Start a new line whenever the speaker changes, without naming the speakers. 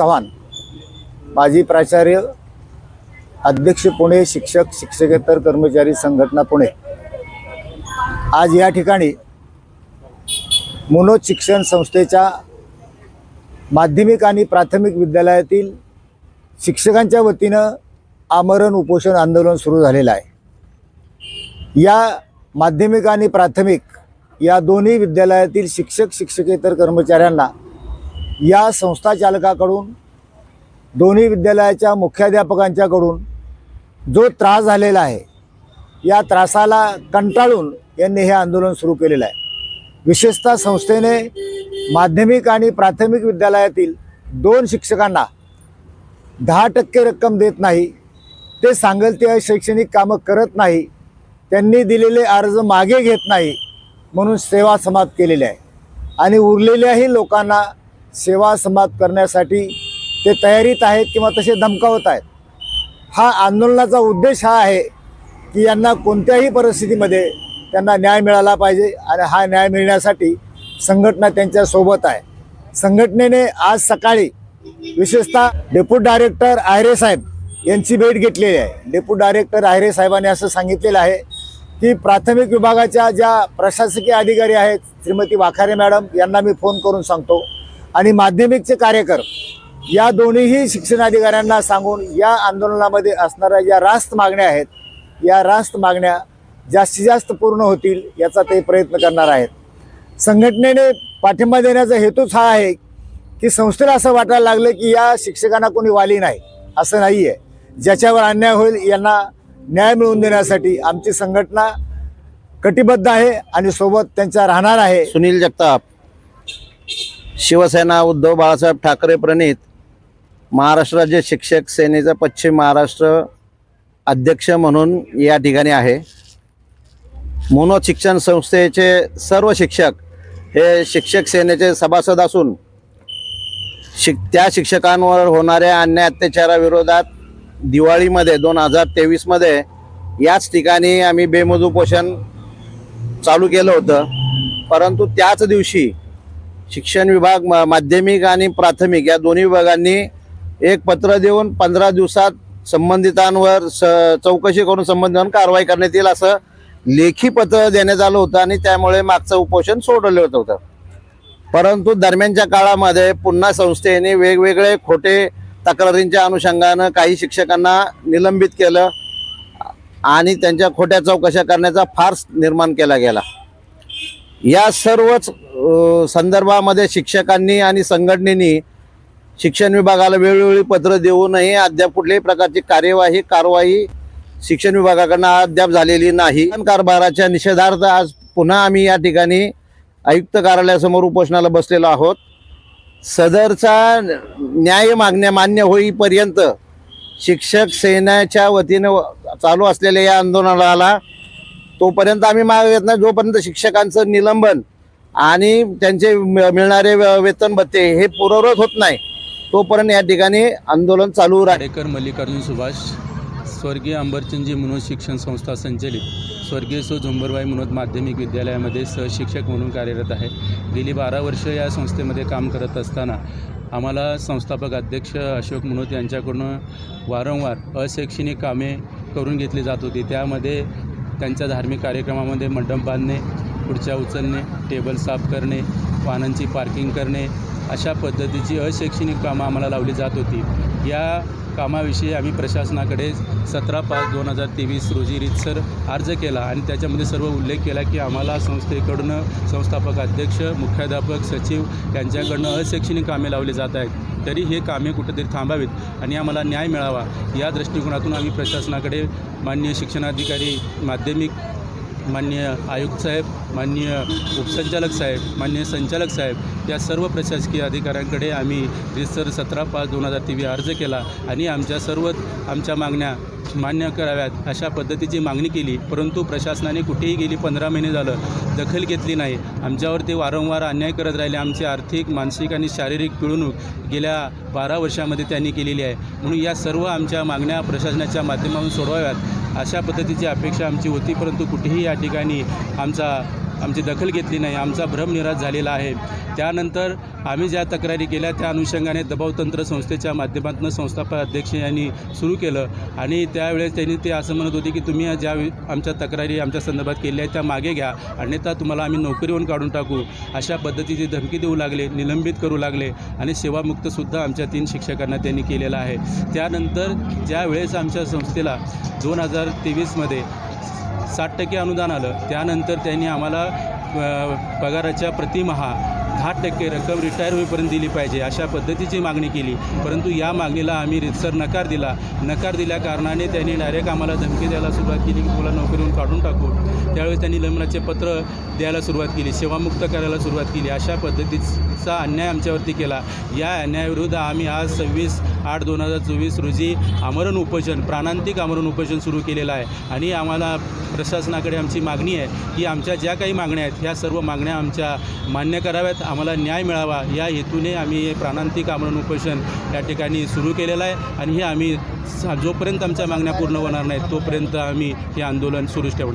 चव्हाण माजी प्राचार्य अध्यक्ष पुणे शिक्षक शिक्षकेतर कर्मचारी संघटना पुणे. आज या ठिकाणी मनोज शिक्षण संस्थेच्या माध्यमिक आणि प्राथमिक विद्यालयातील शिक्षकांच्या वतीनं आमरण उपोषण आंदोलन सुरू झालेलं आहे. या माध्यमिक आणि प्राथमिक या दोन्ही विद्यालयातील शिक्षक शिक्षकेतर कर्मचाऱ्यांना या संस्था चालकाकडून दोन्ही विद्यालयाच्या मुख्याध्यापकांच्याकडून जो त्रास झालेला आहे या त्रासाला कंटाळून यांनी हे आंदोलन सुरू केलेलं आहे. विशेषतः संस्थेने माध्यमिक आणि प्राथमिक विद्यालयातील दोन शिक्षकांना दहा टक्के रक्कम देत नाही ते सांगेल ते शैक्षणिक कामं करत नाही त्यांनी दिलेले अर्ज मागे घेत नाही म्हणून सेवा समाप्त केलेली आहे. आणि उरलेल्याही लोकांना सेवा समाप्त करण्यासाठी ते तयारीत आहेत किंवा तसे धमकावत आहेत. हा आंदोलनाचा उद्देश हा आहे की यांना कोणत्याही परिस्थितीमध्ये त्यांना न्याय मिळाला पाहिजे आणि हा न्याय मिळण्यासाठी संघटना त्यांच्यासोबत आहे. संघटनेने आज सकाळी विशेषतः डेप्युटी डायरेक्टर आयरे साहेब यांची भेट घेतलेली आहे. डेप्युटी डायरेक्टर आयरे साहेबांनी असं सांगितलेलं आहे की प्राथमिक विभागाच्या ज्या प्रशासकीय अधिकारी आहेत श्रीमती वाखारे मॅडम यांना मी फोन करून सांगतो. आणि माध्यमिकचे कार्यकर या दोन्हीही शिक्षणाधिकाऱ्यांना सांगून या आंदोलनामध्ये असणाऱ्या ज्या रास्त मागण्या आहेत या रास्त मागण्या जास्तीत जास्त पूर्ण होतील याचा ते प्रयत्न करणार आहेत. संघटनेने पाठिंबा देण्याचा हेतूच हा आहे की संस्थेला असं वाटायला लागलं की या शिक्षकांना कोणी वाली नाही असं नाही आहे ज्याच्यावर अन्याय होईल यांना न्याय मिळवून देण्यासाठी आमची संघटना कटिबद्ध आहे आणि सोबत त्यांच्या राहणार आहे.
सुनील जगताप शिवसेना उद्धव बाळासाहेब ठाकरे प्रणित महाराष्ट्र राज्य शिक्षक सेनेचा पश्चिम महाराष्ट्र अध्यक्ष म्हणून या ठिकाणी आहे. मनोज शिक्षण संस्थेचे सर्व शिक्षक हे शिक्षक सेनेचे सभासद असून शिक त्या शिक्षकांवर होणाऱ्या अन्याय अत्याचाराविरोधात दिवाळीमध्ये दोन हजार तेवीसमध्ये याच ठिकाणी आम्ही बेमजू पोषण चालू केलं होतं. परंतु त्याच दिवशी शिक्षण विभाग माध्यमिक आणि प्राथमिक या दोन्ही विभागांनी एक पत्र देऊन पंधरा दिवसात संबंधितांवर स चौकशी करून संबंधितांवर कारवाई करण्यात येईल असं लेखी पत्र देण्यात आलं होतं आणि त्यामुळे मागचं उपोषण सोडवलं होतं होतं. परंतु दरम्यानच्या काळामध्ये पुन्हा संस्थेने वेगवेगळे खोटे तक्रारींच्या अनुषंगानं काही शिक्षकांना निलंबित केलं आणि त्यांच्या खोट्या चौकशा करण्याचा फार्स निर्माण केला गेला. या सर्वच संदर्भामध्ये शिक्षकांनी आणि संघटनेनी शिक्षण विभागाला वेळोवेळी पत्र देऊनही अद्याप कुठल्याही प्रकारची कार्यवाही कारवाई शिक्षण विभागाकडनं अद्याप झालेली नाही. कारभाराच्या निषेधार्थ आज पुन्हा आम्ही या ठिकाणी आयुक्त कार्यालयासमोर उपोषणाला बसलेलो आहोत. सदरचा न्याय मागण्या मान्य होईपर्यंत शिक्षक सेनेच्या वतीनं चालू असलेल्या या आंदोलनाला तोपर्यंत आम्ही मागवत येत नाही. जोपर्यंत शिक्षकांचं निलंबन आणि त्यांचे मिळणारे वेतन भत्ते हे पूर्ववत होत नाही. तोपर्यंत या ठिकाणी आंदोलन चालू
राडेकर मल्लिकार्जुन सुभाष स्वर्गीय अंबरचंदजी मनोज शिक्षण संस्था संचलित. स्वर्गीय सो झुंबरबाई मनोज माध्यमिक विद्यालयामध्ये सहशिक्षक म्हणून कार्यरत आहे. गेली बारा वर्ष या संस्थेमध्ये काम करत असताना आम्हाला संस्थापक अध्यक्ष अशोक मनोज यांच्याकडून वारंवार अशैक्षणिक कामे करून घेतली जात होती. त्यामध्ये त्यांच्या धार्मिक कार्यक्रमामध्ये मंडप बांधणे खुर्च्या उचलणे टेबल साफ करणे वाहनांची पार्किंग करणे अशा पद्धतीची अशैक्षणिक कामं आम्हाला लावली जात होती. या कामाविषयी आम्ही प्रशासनाकडे सतरा पाच दोन हजार तेवीस रोजी रीतसर अर्ज केला आणि त्याच्यामध्ये सर्व उल्लेख केला की आम्हाला संस्थेकडून संस्थापक अध्यक्ष मुख्याध्यापक सचिव यांच्याकडनं अशैक्षणिक कामे लावली जात आहेत. तरी हे कामे कुठेतरी थांबावीत आणि आम्हाला न्याय मिळावा या दृष्टिकोनातून आम्ही प्रशासनाकडे माननीय शिक्षणाधिकारी माध्यमिक माननीय आयुक्त साहेब माननीय उपसंचालक साहेब माननीय संचालक साहेब या सर्व प्रशासकीय अधिकाऱ्यांकडे आम्ही रिसर सतरा पाच दोन हजार तेवीस अर्ज केला आणि आमच्या सर्व आमच्या मागण्या मान्य कराव्यात अशा पद्धतीची मागणी केली. परंतु प्रशासनाने कुठेही गेली पंधरा महिने झालं दखल घेतली नाही. आमच्यावर ते वारंवार अन्याय करत राहिले. आमची आर्थिक मानसिक आणि शारीरिक पिळवणूक गेल्या बारा वर्षामध्ये त्यांनी केलेली आहे. म्हणून या सर्व आमच्या मागण्या प्रशासनाच्या माध्यमातून सोडवाव्यात. अशा पद्धतीची अपेक्षा आमची होती परंतु कुठेही या ठिकाणी आमचा आमची दखल घेतली नाही आमचा भ्रमनिराश झालेला आहे. त्यानंतर आम्ही ज्या तक्रारी केल्या त्या अनुषंगाने दबावतंत्र संस्थेच्या माध्यमातून संस्थापक अध्यक्ष यांनी सुरू केलं. आणि त्यावेळेस त्यांनी ते असं म्हणत होते की तुम्ही ज्या आमच्या तक्रारी आमच्या संदर्भात केल्या आहेत त्या मागे घ्या. अन्यथा तुम्हाला आम्ही नोकरीवरून काढून टाकू. अशा पद्धतीची धमकी देऊ लागले निलंबित करू लागले आणि सेवामुक्तसुद्धा आमच्या तीन शिक्षकांना त्यांनी केलेलं आहे. त्यानंतर ज्यावेळेस आमच्या संस्थेला दोन हजार तेवीसमध्ये साठ टक्के अनुदान आलं. त्यानंतर त्यांनी आम्हाला पगाराच्या प्रतिमहा दहा टक्के रक्कम रिटायर होईपर्यंत दिली पाहिजे अशा पद्धतीची मागणी केली. परंतु या मागणीला आम्ही रितसर नकार दिला. नकार दिल्या कारणाने त्यांनी डायरेक्ट आम्हाला धमकी द्यायला सुरुवात केली की तुला नोकरीवरून काढून टाकू. त्यावेळेस त्यांनी लग्नाचे पत्र द्यायला सुरुवात केली सेवामुक्त करायला सुरुवात केली. अशा पद्धतीचा अन्याय आमच्यावरती केला. या अन्यायाविरुद्ध आम्ही आज सव्वीस आठ दोन हजार चोवीस रोजी आमरण उपोषण प्राणांतिक आमरण उपोषण सुरू केलेलं आहे. आणि आम्हाला प्रशासनाकडे आमची मागणी आहे की आमच्या ज्या काही मागण्या आहेत ह्या सर्व मागण्या आमच्या मान्य कराव्यात. आम्हाला न्याय मिळावा. या हेतूने आम्ही हे प्राणांतिक आमरण उपोषण या ठिकाणी सुरू केलेलं आहे. आणि हे आम्ही जोपर्यंत आमच्या मागण्या पूर्ण होणार नाहीत तोपर्यंत आम्ही हे आंदोलन सुरूच ठेवणार.